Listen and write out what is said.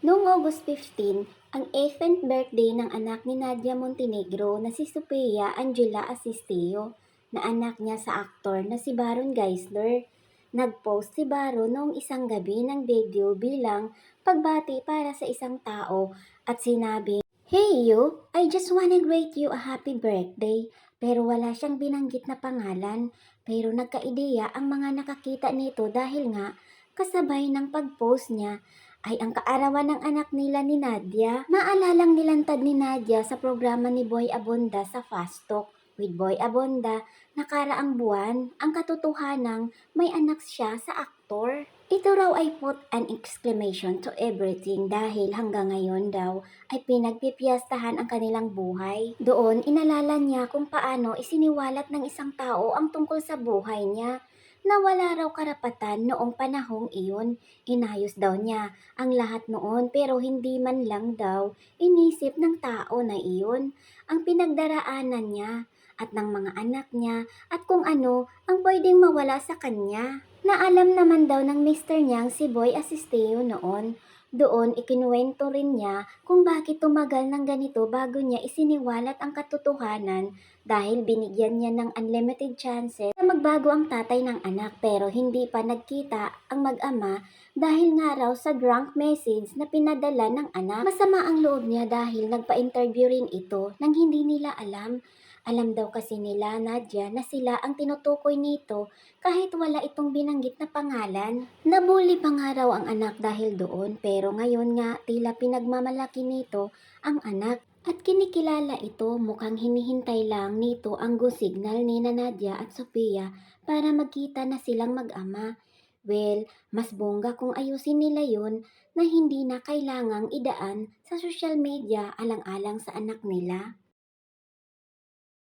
Noong August 15, ang 8th birthday ng anak ni Nadia Montenegro na si Sophia Angela Asistio, na anak niya sa aktor na si Baron Geisler. Nag-post si Baron noong isang gabi ng video bilang pagbati para sa isang tao at sinabi, Hey you, I just wanna greet you a happy birthday. Pero wala siyang binanggit na pangalan. Pero nagkaideya ang mga nakakita nito dahil nga kasabay ng pag-post niya ay ang kaarawan ng anak nila ni Nadia. Maalalang nilantad ni Nadia sa programa ni Boy Abonda sa Fast Talk with Boy Abonda nakaraang buwan ang katotohanang may anak siya sa aktor. Ito raw ay put an exclamation to everything dahil hanggang ngayon daw ay pinagpipiyastahan ang kanilang buhay. Doon inalala niya kung paano isiniwalat ng isang tao ang tungkol sa buhay niya na wala raw karapatan noong panahong iyon. Inayos daw niya ang lahat noon pero hindi man lang daw inisip ng tao na iyon ang pinagdaraanan niya at ng mga anak niya at kung ano ang pwedeng mawala sa kanya. Na alam naman daw ng mister niyang si Boy Asisteo noon. Doon ikinuwento rin niya kung bakit tumagal ng ganito bago niya isiniwalat ang katotohanan dahil binigyan niya ng unlimited chances na magbago ang tatay ng anak pero hindi pa nagkita ang mag-ama dahil nga raw sa drunk message na pinadala ng anak. Masama ang loob niya dahil nagpa-interview rin ito nang hindi nila alam. Alam daw kasi nila Nadia na sila ang tinutukoy nito kahit wala itong binanggit na pangalan. Nabuli pa nga raw ang anak dahil doon pero ngayon nga tila pinagmamalaki nito ang anak. At kinikilala ito mukhang hinihintay lang nito ang go signal ni na Nadia at Sophia para magkita na silang mag-ama. Well, mas bongga kung ayusin nila yon na hindi na kailangang idaan sa social media alang-alang sa anak nila.